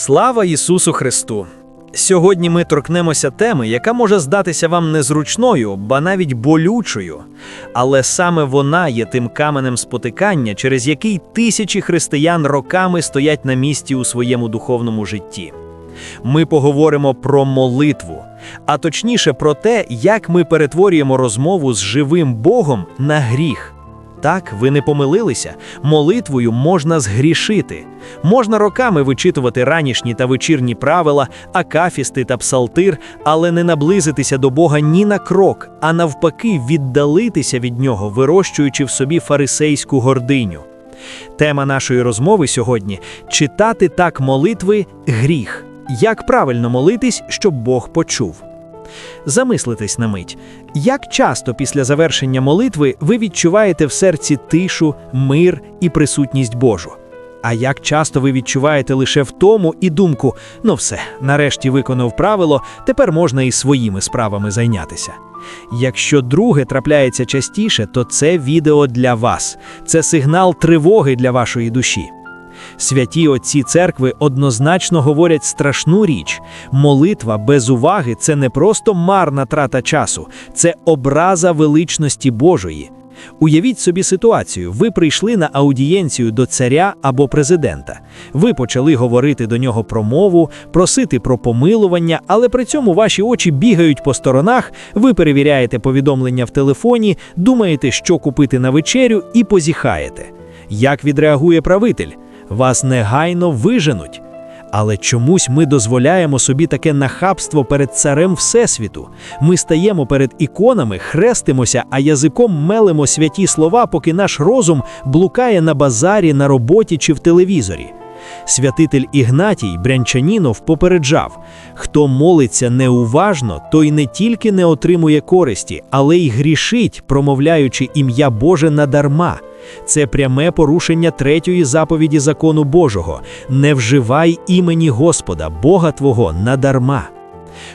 Слава Ісусу Христу! Сьогодні ми торкнемося теми, яка може здатися вам незручною, ба навіть болючою. Але саме вона є тим каменем спотикання, через який тисячі християн роками стоять на місці у своєму духовному житті. Ми поговоримо про молитву, а точніше про те, як ми перетворюємо розмову з живим Богом на гріх. Так, ви не помилилися. Молитвою можна згрішити. Можна роками вичитувати ранішні та вечірні правила, акафісти та псалтир, але не наблизитися до Бога ні на крок, а навпаки, віддалитися від нього, вирощуючи в собі фарисейську гординю. Тема нашої розмови сьогодні читати так молитви гріх. Як правильно молитись, щоб Бог почув. Замислитесь на мить, як часто після завершення молитви ви відчуваєте в серці тишу, мир і присутність Божу? А як часто ви відчуваєте лише втому і думку: ну все, нарешті виконав правило, тепер можна і своїми справами зайнятися. Якщо друге трапляється частіше, то це відео для вас, це сигнал тривоги для вашої душі. Святі отці церкви однозначно говорять страшну річ: молитва без уваги це не просто марна трата часу, це образа величності Божої. Уявіть собі ситуацію: ви прийшли на аудієнцію до царя або президента. Ви почали говорити до нього про мову, просити про помилування, але при цьому ваші очі бігають по сторонах, ви перевіряєте повідомлення в телефоні, думаєте, що купити на вечерю, і позіхаєте. Як відреагує правитель? Вас негайно виженуть. Але чомусь ми дозволяємо собі таке нахабство перед царем Всесвіту. Ми стаємо перед іконами, хрестимося, а язиком мелимо святі слова, поки наш розум блукає на базарі, на роботі чи в телевізорі. Святитель Ігнатій Брянчанінов попереджав: хто молиться неуважно, той не тільки не отримує користі, але й грішить, промовляючи ім'я Боже надарма. Це пряме порушення третьої заповіді закону Божого: не вживай імені Господа, Бога Твого, надарма.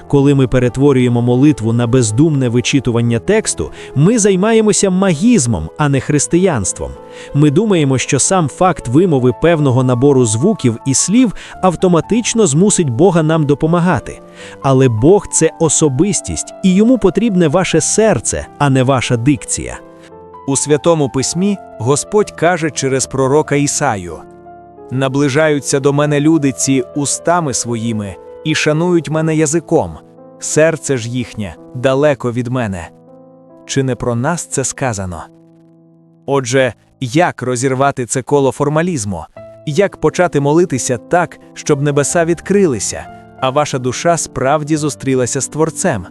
Коли ми перетворюємо молитву на бездумне вичитування тексту, ми займаємося магізмом, а не християнством. Ми думаємо, що сам факт вимови певного набору звуків і слів автоматично змусить Бога нам допомагати. Але Бог це особистість, і йому потрібне ваше серце, а не ваша дикція. У Святому Письмі Господь каже через пророка Ісаю: Наближаються до мене люди ці устами своїми і шанують мене язиком, серце ж їхнє далеко від мене. Чи не про нас це сказано? Отже, як розірвати це коло формалізму? Як почати молитися так, щоб небеса відкрилися, а ваша душа справді зустрілася з Творцем?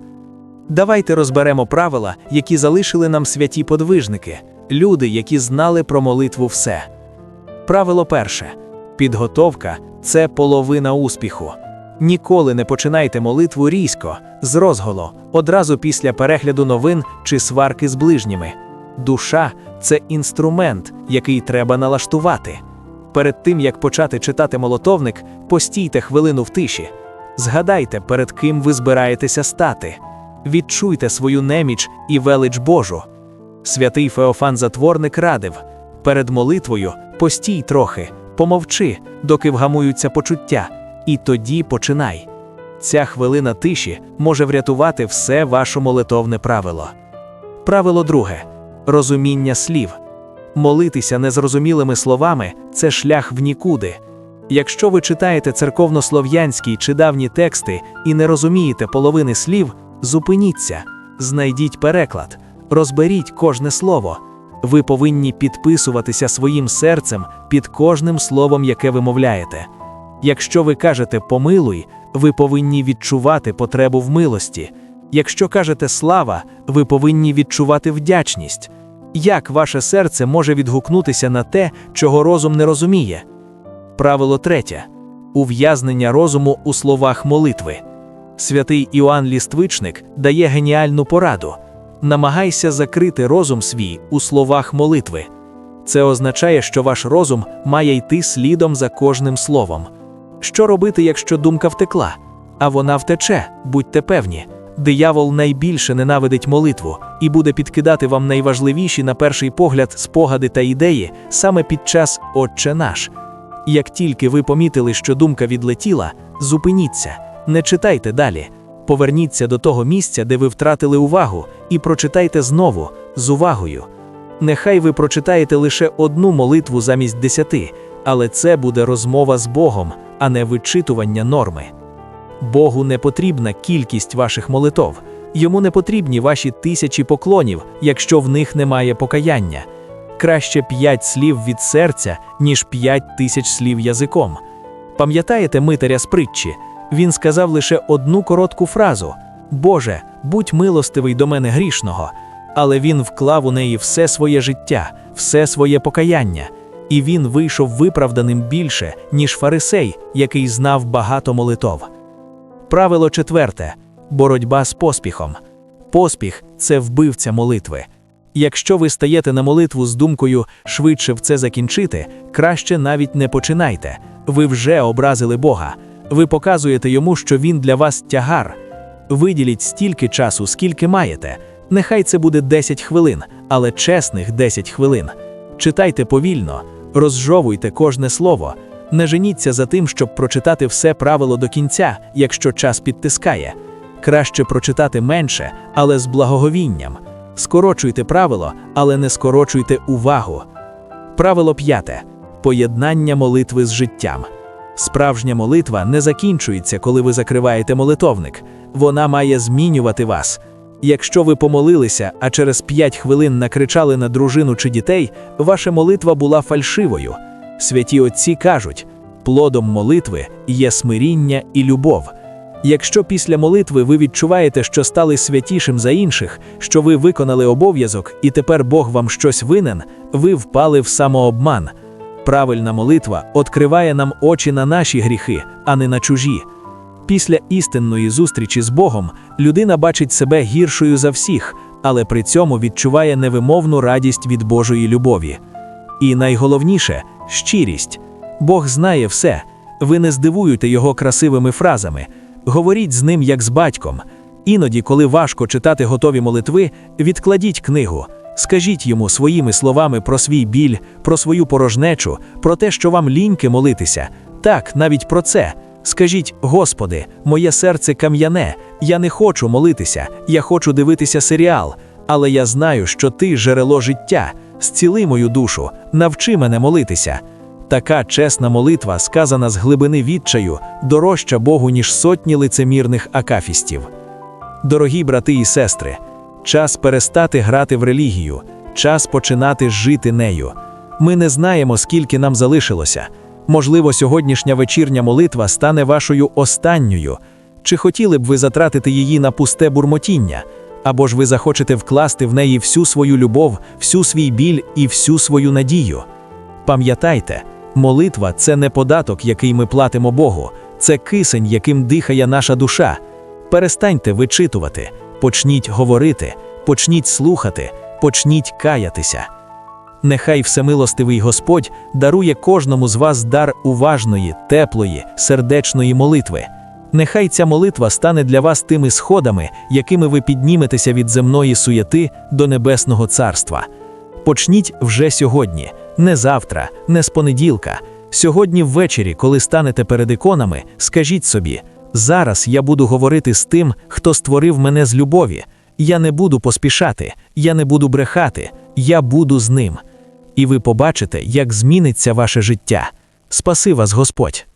Давайте розберемо правила, які залишили нам святі подвижники, люди, які знали про молитву все. Правило перше: підготовка це половина успіху. Ніколи не починайте молитву різко, з розголу, одразу після перегляду новин чи сварки з ближніми. Душа це інструмент, який треба налаштувати. Перед тим як почати читати молотовник, постійте хвилину в тиші. Згадайте, перед ким ви збираєтеся стати. Відчуйте свою неміч і велич Божу. Святий Феофан Затворник радив перед молитвою постій трохи, помовчи, доки вгамуються почуття, і тоді починай. Ця хвилина тиші може врятувати все ваше молитовне правило. Правило друге розуміння слів. Молитися незрозумілими словами це шлях в нікуди. Якщо ви читаєте церковнослов'янські чи давні тексти і не розумієте половини слів, Зупиніться, знайдіть переклад, розберіть кожне слово. Ви повинні підписуватися своїм серцем під кожним словом, яке ви мовляєте. Якщо ви кажете помилуй, ви повинні відчувати потребу в милості. Якщо кажете слава, ви повинні відчувати вдячність. Як ваше серце може відгукнутися на те, чого розум не розуміє? Правило третє ув'язнення розуму у словах молитви. Святий Іоанн Ліствичник дає геніальну пораду: намагайся закрити розум свій у словах молитви. Це означає, що ваш розум має йти слідом за кожним словом. Що робити, якщо думка втекла? А вона втече, будьте певні. Диявол найбільше ненавидить молитву і буде підкидати вам найважливіші, на перший погляд, спогади та ідеї саме під час Отче наш. Як тільки ви помітили, що думка відлетіла, зупиніться, не читайте далі. Поверніться до того місця, де ви втратили увагу, і прочитайте знову з увагою. Нехай ви прочитаєте лише одну молитву замість десяти, але це буде розмова з Богом, а не вичитування норми. Богу не потрібна кількість ваших молитов, йому не потрібні ваші тисячі поклонів, якщо в них немає покаяння. Краще п'ять слів від серця, ніж п'ять тисяч слів язиком. Пам'ятаєте митаря з притчі? Він сказав лише одну коротку фразу: Боже, будь милостивий до мене грішного. Але він вклав у неї все своє життя, все своє покаяння, і він вийшов виправданим більше, ніж фарисей, який знав багато молитов. Правило четверте боротьба з поспіхом. Поспіх це вбивця молитви. Якщо ви стаєте на молитву з думкою швидше в це закінчити, краще навіть не починайте. Ви вже образили Бога. Ви показуєте йому, що він для вас тягар. Виділіть стільки часу, скільки маєте. Нехай це буде 10 хвилин, але чесних 10 хвилин. Читайте повільно, розжовуйте кожне слово. Не женіться за тим, щоб прочитати все правило до кінця, якщо час підтискає. Краще прочитати менше, але з благоговінням. Скорочуйте правило, але не скорочуйте увагу. Правило п'яте поєднання молитви з життям. Справжня молитва не закінчується, коли ви закриваєте молитовник. Вона має змінювати вас. Якщо ви помолилися, а через 5 хвилин накричали на дружину чи дітей, ваша молитва була фальшивою. Святі отці кажуть: плодом молитви є смиріння і любов. Якщо після молитви ви відчуваєте, що стали святішим за інших, що ви виконали обов'язок і тепер Бог вам щось винен, ви впали в самообман. Правильна молитва відкриває нам очі на наші гріхи, а не на чужі. Після істинної зустрічі з Богом людина бачить себе гіршою за всіх, але при цьому відчуває невимовну радість від Божої любові. І найголовніше щирість. Бог знає все. Ви не здивуєте його красивими фразами. Говоріть з ним як з батьком. Іноді, коли важко читати готові молитви, відкладіть книгу. Скажіть йому своїми словами про свій біль, про свою порожнечу, про те, що вам ліньки молитися. Так, навіть про це. Скажіть, Господи, моє серце кам'яне, я не хочу молитися, я хочу дивитися серіал, але я знаю, що ти джерело життя. Зціли мою душу, навчи мене молитися. Така чесна молитва, сказана з глибини відчаю, дорожча Богу, ніж сотні лицемірних акафістів. Дорогі брати і сестри, час перестати грати в релігію, час починати жити нею. Ми не знаємо, скільки нам залишилося. Можливо, сьогоднішня вечірня молитва стане вашою останньою. Чи хотіли б ви затратити її на пусте бурмотіння? Або ж ви захочете вкласти в неї всю свою любов, всю свій біль і всю свою надію? Пам'ятайте, молитва це не податок, який ми платимо Богу, це кисень, яким дихає наша душа. Перестаньте вичитувати, почніть говорити, почніть слухати, почніть каятися. Нехай всемилостивий Господь дарує кожному з вас дар уважної, теплої, сердечної молитви. Нехай ця молитва стане для вас тими сходами, якими ви підніметеся від земної суєти до небесного царства. Почніть вже сьогодні, не завтра, не з понеділка. Сьогодні ввечері, коли станете перед іконами, скажіть собі: зараз я буду говорити з тим, хто створив мене з любові. Я не буду поспішати, я не буду брехати, я буду з ним. І ви побачите, як зміниться ваше життя. Спаси вас, Господь!